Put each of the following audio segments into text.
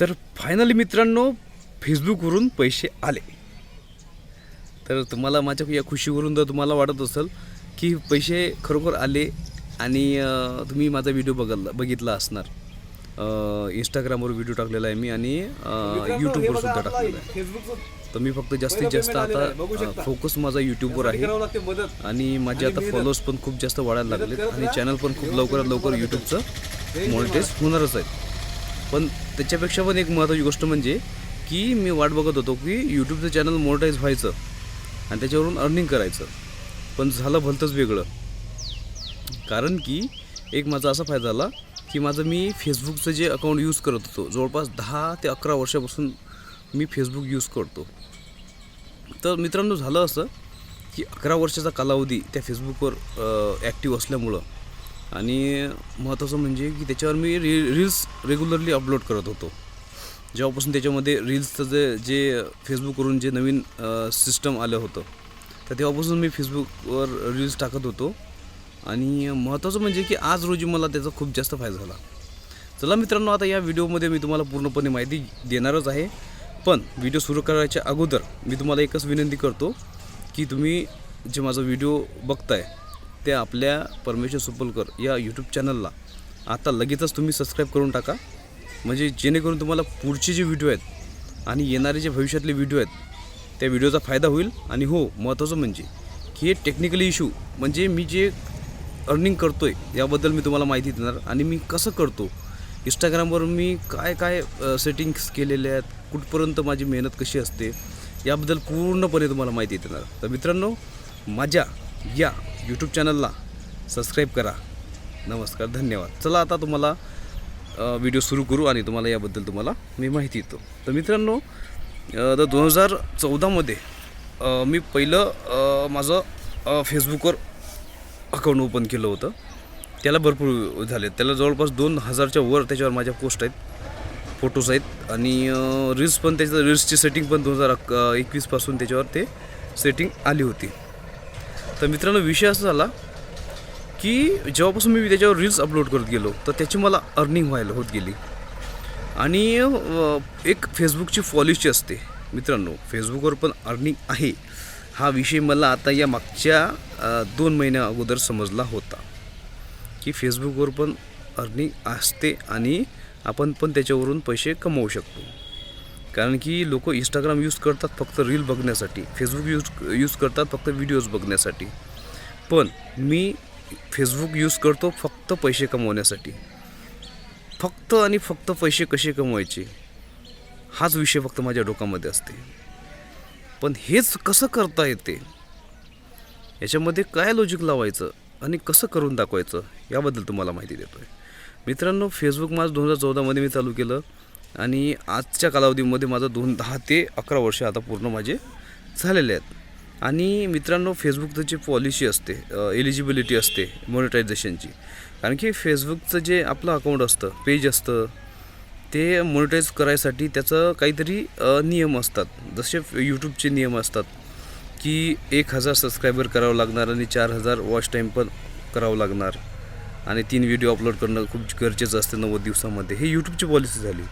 तर फायनली मित्रांनो फेसबुकवरून पैसे आले. तर तुम्हाला माझ्या या खुशीवरून जर तुम्हाला वाटत असेल की पैसे खरोखर आले आणि तुम्ही माझा व्हिडिओ बघायला बघितला असणार. इंस्टाग्रामवर व्हिडिओ टाकलेला आहे मी आणि यूट्यूबवर सुद्धा टाकलेला आहे. तर मी फक्त जास्तीत जास्त आता फोकस माझा यूट्यूबवर आहे. आणि माझे आता फॉलोअर्स पण खूप जास्त वाढायला लागलेत आणि चॅनल पण खूप लवकरात लवकर यूट्यूबचं मॉनिटाईज होणारच आहे. पण त्याच्यापेक्षा पण एक महत्त्वाची गोष्ट म्हणजे की मी वाट बघत होतो की यूट्यूबचं चॅनल मोनिटाईज व्हायचं आणि त्याच्यावरून अर्निंग करायचं. पण झालं भलतंच वेगळं. कारण की एक माझा असा फायदा झाला की माझं मी फेसबुकचं जे अकाउंट यूज करत होतो जवळपास दहा ते अकरा वर्षापासून मी फेसबुक यूज करतो. तर मित्रांनो झालं असं की अकरा वर्षाचा कालावधी त्या फेसबुकवर ॲक्टिव्ह असल्यामुळं आणि महत्त्वाचं म्हणजे की त्याच्यावर मी री रील्स रेग्युलरली अपलोड करत होतो. जेव्हापासून त्याच्यामध्ये रील्सचं जे जे फेसबुकवरून जे नवीन सिस्टम आलं होतं तर तेव्हापासून मी फेसबुकवर रील्स टाकत होतो. आणि महत्त्वाचं म्हणजे की आज रोजी मला त्याचा खूप जास्त फायदा झाला. चला मित्रांनो आता या व्हिडिओमध्ये मी तुम्हाला पूर्णपणे माहिती देणारच आहे. पण व्हिडिओ सुरू करायच्या अगोदर मी तुम्हाला एकच विनंती करतो की तुम्ही जे माझा व्हिडिओ बघताय ते आपल्या परमेश्वर सुपलकर या यूट्यूब चॅनलला आता लगेचच तुम्ही सबस्क्राईब करून टाका. म्हणजे जेणेकरून तुम्हाला पुढचे जे व्हिडिओ आहेत आणि येणारे जे भविष्यातले व्हिडिओ आहेत त्या व्हिडिओचा फायदा होईल आणि हो महत्त्वाचं म्हणजे की हे टेक्निकली इश्यू म्हणजे मी जे अर्निंग करतो आहे याबद्दल मी तुम्हाला माहिती देणार आणि मी कसं करतो? इंस्टाग्रामवर मी काय काय सेटिंग्स केलेले आहेत? कुठपर्यंत माझी मेहनत कशी असते? याबद्दल पूर्णपणे तुम्हाला माहिती देणार. तर मित्रांनो माझ्या या यूट्यूब चॅनलला सबस्क्राईब करा. नमस्कार धन्यवाद. चला आता तुम्हाला व्हिडिओ सुरू करू आणि तुम्हाला याबद्दल तुम्हाला मी माहिती देतो. तर मित्रांनो तर दोन हजार चौदामध्ये मी पहिलं माझं फेसबुकवर अकाउंट ओपन केलं होतं. त्याला भरपूर झाले. त्याला जवळपास दोन हजारच्या वर त्याच्यावर माझ्या पोस्ट आहेत फोटोज आहेत आणि रील्स पण त्याचं रील्सची सेटिंग पण दोन हजार अक एकवीसपासून त्याच्यावर ते सेटिंग आली होती. तर मित्रांनो विषय असा झाला की जेव्हापासून मी त्याच्यावर रील्स अपलोड करत गेलो तर त्याची मला अर्निंग व्हायला होत गेली. आणि एक फेसबुकची पॉलिसी असते. मित्रांनो फेसबुकवर पण अर्निंग आहे. हा विषय मला आता या मागच्या दोन महिन्या अगोदर समजला होता की फेसबुकवर पण अर्निंग असते आणि आपण पण त्याच्यावरून पैसे कमवू शकतो. कारण की लोक इंस्टाग्राम यूज करतात फक्त रील बघण्यासाठी. फेसबुक यूज यूज करतात फक्त व्हिडिओज बघण्यासाठी. पण मी फेसबुक यूज करतो फक्त पैसे कमवण्यासाठी. फक्त आणि फक्त पैसे कसे कमवायचे? हाच विषय फक्त माझ्या डोक्यामध्ये असते. पण हेच कसं करता येते? याच्यामध्ये काय लॉजिक लावायचं आणि कसं करून दाखवायचं? याबद्दल तुम्हाला माहिती देतो आहे मित्रांनो फेसबुक माझं दोन हजार चौदामध्ये मी चालू केलं. आणि आजच्या कालावधीमध्ये माझं दोन दहा ते अकरा वर्ष आता पूर्ण माझे झालेले आहेत. आणि मित्रांनो फेसबुकचं जी पॉलिसी असते एलिजिबिलिटी असते मॉनिटायझेशनची कारण की फेसबुकचं जे आपलं अकाउंट असतं पेज असतं ते मॉनिटाईज करायसाठी त्याचं काहीतरी नियम असतात. जसे यूट्यूबचे नियम असतात की एक हजार सबस्क्रायबर करावं लागणार आणि चार हजार वॉच टाईम पण करावं लागणार. आणि तीन व्हिडिओ अपलोड करणं खूप गरजेचं असतं नव्वद दिवसामध्ये. हे यूट्यूबची पॉलिसी झाली.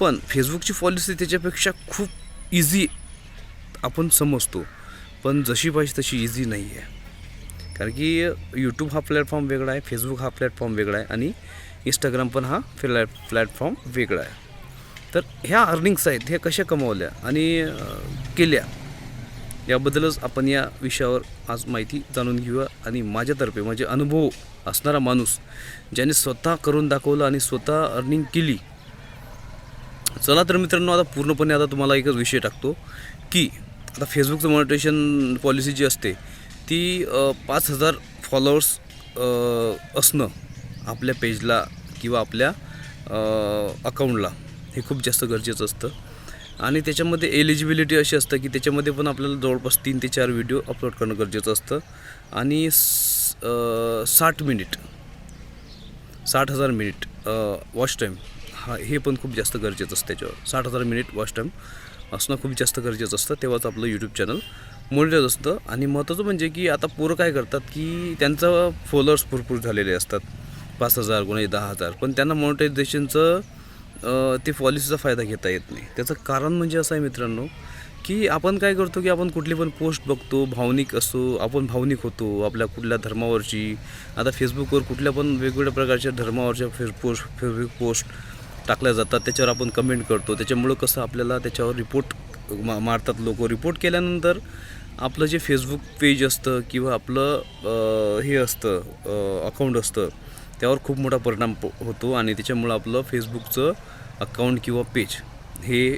पण फेसबुकची पॉलिसी त्याच्यापेक्षा खूप इझी आपण समजतो. पण जशी पाहिजे तशी इझी नाही आहे कारण की यूट्यूब हा प्लॅटफॉर्म वेगळा आहे फेसबुक हा प्लॅटफॉर्म वेगळा आहे आणि इंस्टाग्राम पण हा फ्लॅ प्लॅटफॉर्म वेगळा आहे. तर ह्या अर्निंग्स आहेत ह्या कशा कमावल्या आणि केल्या? याबद्दलच आपण या विषयावर आज माहिती जाणून घेऊया आणि माझ्यातर्फे म्हणजे अनुभव असणारा माणूस ज्याने स्वतः करून दाखवलं आणि स्वतः अर्निंग केली चला तर मित्रांनो आता पूर्णपणे आता तुम्हाला एकच विषय टाकतो की आता फेसबुकचं मॉनिटेशन पॉलिसी जी असते ती पाच हजार फॉलोअर्स असणं आपल्या पेजला किंवा आपल्या अकाउंटला हे खूप जास्त गरजेचं असतं. आणि त्याच्यामध्ये एलिजिबिलिटी अशी असतं की त्याच्यामध्ये पण आपल्याला जवळपास तीन ते चार व्हिडिओ अपलोड करणं गरजेचं असतं. आणि साठ मिनिट साठ हजार मिनिट वॉच टाईम हा हे पण खूप जास्त गरजेचं असतं त्याच्यावर. साठ हजार मिनिट वॉच टाईम असणं खूप जास्त गरजेचं असतं तेव्हाच आपलं यूट्यूब चॅनल मॉनिटाईज असतं. आणि महत्त्वाचं म्हणजे की आता पोरं काय करतात की त्यांचं फॉलोअर्स भरपूर झालेले असतात. पाच हजार कोणा दहा हजार. पण त्यांना मॉनिटायझेशनचं ते पॉलिसीचा फायदा घेता येत नाही. त्याचं कारण म्हणजे असं आहे मित्रांनो की आपण काय करतो की आपण कुठली पण पोस्ट बघतो भावनिक असतो आपण भावनिक होतो आपल्या कुठल्या धर्मावरची. आता फेसबुकवर कुठल्या पण वेगवेगळ्या प्रकारच्या धर्मावरच्या फेस पोस्ट फेसबुक पोस्ट टाकल्या जातात त्याच्यावर आपण कमेंट करतो. त्याच्यामुळं कसं आपल्याला त्याच्यावर रिपोर्ट मा मारतात लोक. रिपोर्ट केल्यानंतर आपलं जे फेसबुक पेज असतं किंवा आपलं हे असतं अकाउंट असतं त्यावर खूप मोठा परिणाम होतो आणि त्याच्यामुळं आपलं फेसबुकचं अकाउंट किंवा पेज हे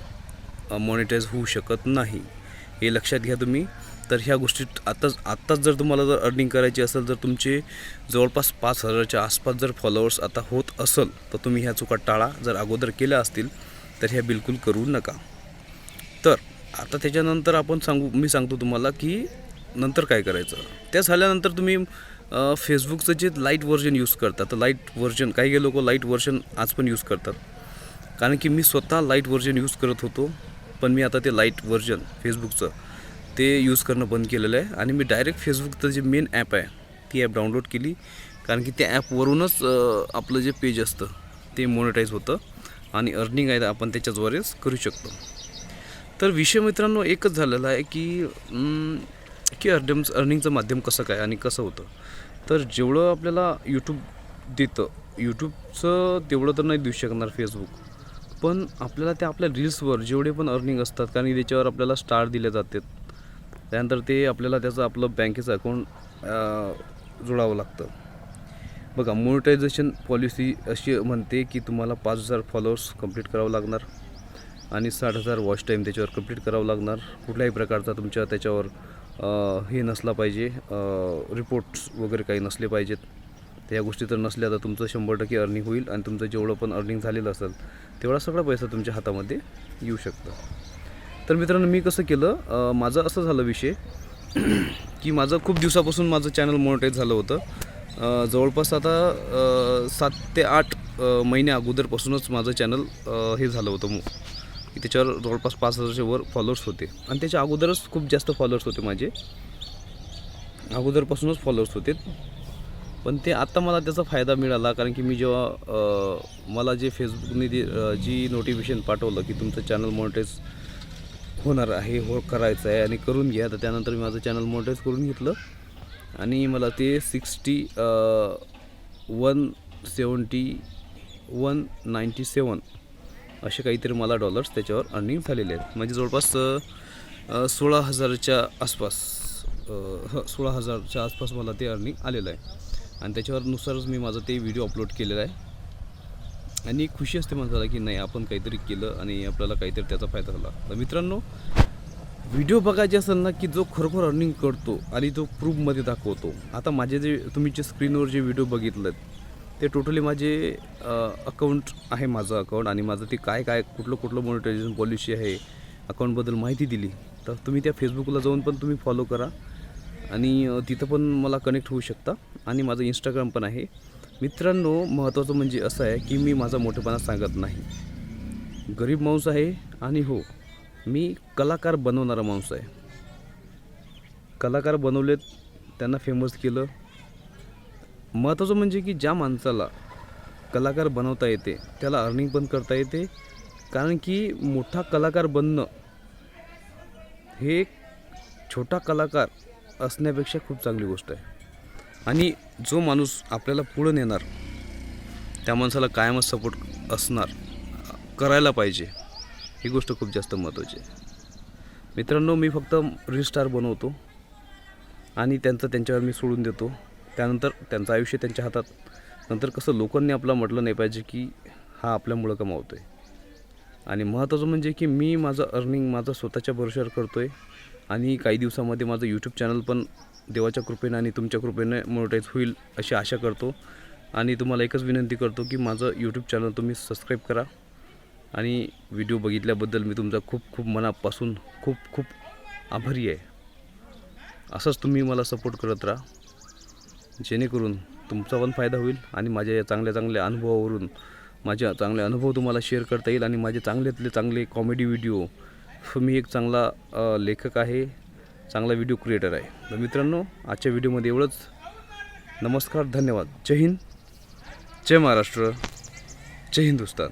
मॉनिटाईज होऊ शकत नाही. हे लक्षात घ्या तुम्ही. तर ह्या गोष्टी आत्ताच आत्ताच जर तुम्हाला जर अर्निंग करायची असेल तर तुमचे जवळपास पाच हजाराच्या आसपास जर फॉलोअर्स आता होत असेल तर तुम्ही ह्या चुका टाळा. जर अगोदर केल्या असतील तर ह्या बिलकुल करू नका. तर आता त्याच्यानंतर आपण सांगू मी सांगतो तुम्हाला की नंतर काय करायचं? त्या झाल्यानंतर तुम्ही फेसबुकचं जे लाइट व्हर्जन यूज करता तर लाइट व्हर्जन काही काही लोक लाइट व्हर्जन आज पण यूज करतात. कारण की मी स्वतः लाइट व्हर्जन यूज करत होतो पण मी आता ते लाइट व्हर्जन फेसबुकचं ते यूज करणं बंद केलेलं आहे. आणि मी डायरेक्ट फेसबुकचं जे मेन ॲप आहे ती ॲप डाउनलोड केली. कारण की त्या ॲपवरूनच आपलं जे पेज असतं ते मोनिटाईज होतं. आणि अर्निंग आहे आपण त्याच्याद्वारेच करू शकतो. तर विषय मित्रांनो एकच झालेला आहे की की अर्निंग अर्निंगचं माध्यम कसं काय आणि कसं होतं. तर जेवढं आपल्याला यूट्यूब देतं यूट्यूबचं तेवढं तर नाही देऊ शकणार फेसबुक पण आपल्याला त्या आपल्या रील्सवर जेवढे पण अर्निंग असतात कारण की त्याच्यावर आपल्याला स्टार दिले जातात. त्यानंतर ते आपल्याला त्याचं आपलं बँकेचं अकाउंट जोडावं लागतं. बघा मोनिटायझेशन पॉलिसी अशी म्हणते की तुम्हाला पाच हजार फॉलोअर्स कंप्लीट करावं लागणार आणि साठ हजार वॉच टाईम त्याच्यावर कंप्लीट करावं लागणार. कुठल्याही प्रकारचा तुमच्या त्याच्यावर हे नसला पाहिजे रिपोर्ट्स वगैरे काही नसले पाहिजेत. त्या या गोष्टी तर नसल्या तर तुमचं शंभर टक्के अर्निंग होईल आणि तुमचं जेवढं पण अर्निंग झालेलं असेल तेवढा सगळा पैसा तुमच्या हातामध्ये येऊ शकतं. तर मित्रांनो मी कसं केलं माझं असं झालं विषय की माझं खूप दिवसापासून माझं चॅनल मोनिटाईज झालं होतं. जवळपास आता सात ते आठ महिन्या अगोदरपासूनच माझं चॅनल हे झालं होतं. मग की त्याच्यावर जवळपास पाच हजारच्या वर फॉलोअर्स होते. आणि त्याच्या अगोदरच खूप जास्त फॉलोअर्स होते माझे. अगोदरपासूनच फॉलोअर्स होते. पण ते आत्ता मला त्याचा फायदा मिळाला कारण की मी जेव्हा मला जे फेसबुकने जी नोटिफिकेशन पाठवलं की तुमचं चॅनल मोनिटाईज होणार आहे हो करायचं आहे आणि करून घ्या. तर त्यानंतर मी माझं चॅनल मोनिटाईज करून घेतलं. आणि मला ते sixty one seventy one ninety seven असे काहीतरी मला डॉलर्स त्याच्यावर अर्निंग झालेले आहेत. म्हणजे जवळपास सोळा हजारच्या आसपास सोळा हजारच्या आसपास मला ते अर्निंग आलेलं आहे. आणि त्याच्यावरनुसारच मी माझं ते व्हिडिओ अपलोड केलेला आहे. आणि खुशी असते माणसाला की नाही आपण काहीतरी केलं आणि आपल्याला काहीतरी त्याचा फायदा झाला. तर मित्रांनो व्हिडिओ बघायचे असेल ना की जो खरोखर अर्निंग करतो आणि तो प्रूफमध्ये दाखवतो. आता माझे जे तुम्ही जे स्क्रीनवर जे व्हिडिओ बघितलेत ते टोटली माझे अकाउंट आहे माझं अकाउंट आणि माझं ते काय काय कुठलं कुठलं मॉनिटायझेशन पॉलिसी आहे अकाउंटबद्दल माहिती दिली. तर तुम्ही त्या फेसबुकला जाऊन पण तुम्ही फॉलो करा. आणि तिथं पण मला कनेक्ट होऊ शकता. आणि माझं इंस्टाग्राम पण आहे. मित्रांनो महत्त्वाचं म्हणजे असं आहे की मी माझा मोठेपणा सांगत नाही. गरीब माणूस आहे आणि हो मी कलाकार बनवणारा माणूस आहे. कलाकार बनवलेत त्यांना फेमस केलं. महत्त्वाचं म्हणजे की ज्या माणसाला कलाकार बनवता येते त्याला अर्निंग पण करता येते. कारण की मोठा कलाकार बनणं हे एक छोटा कलाकार असण्यापेक्षा खूप चांगली गोष्ट आहे. आणि जो माणूस आपल्याला पुढं नेणार त्या माणसाला कायमच सपोर्ट असणार करायला पाहिजे ही गोष्ट खूप जास्त महत्त्वाची आहे. मित्रांनो मी फक्त रिस्टार बनवतो आणि त्यांचं त्यांच्यावर मी सोडून देतो. त्यानंतर त्यांचं आयुष्य त्यांच्या हातात. नंतर कसं लोकांनी आपलं म्हटलं नाही पाहिजे की हा आपल्यामुळं कमावतो आहे आणि महत्त्वाचं म्हणजे की मी माझं अर्निंग माझं स्वतःच्या भरोश्यावर करतो आहे आणि काही दिवसामध्ये माझं यूट्यूब चॅनल पण देवाच्या कृपेने आणि तुमच्या कृपेने मोनिटाईज होईल अशी आशा करतो. आणि तुम्हाला एकच विनंती करतो की माझं यूट्यूब चॅनल तुम्ही सबस्क्राईब करा. आणि व्हिडिओ बघितल्याबद्दल मी तुमचा खूप खूप मनापासून खूप खूप आभारी आहे. असंच तुम्ही मला सपोर्ट करत राहा. जेणेकरून तुमचा पण फायदा होईल आणि माझ्या या चांगल्या चांगल्या अनुभवावरून माझ्या चांगले अनुभव तुम्हाला शेअर करता येईल आणि माझे चांगल्यातले चांगले कॉमेडी व्हिडिओ मी एक चांगला लेखक आहे चांगला व्हिडिओ क्रिएटर आहे. तर मित्रांनो आजच्या व्हिडिओमध्ये एवढंच. नमस्कार धन्यवाद. जय हिंद. जय महाराष्ट्र. जय हिंदुस्तान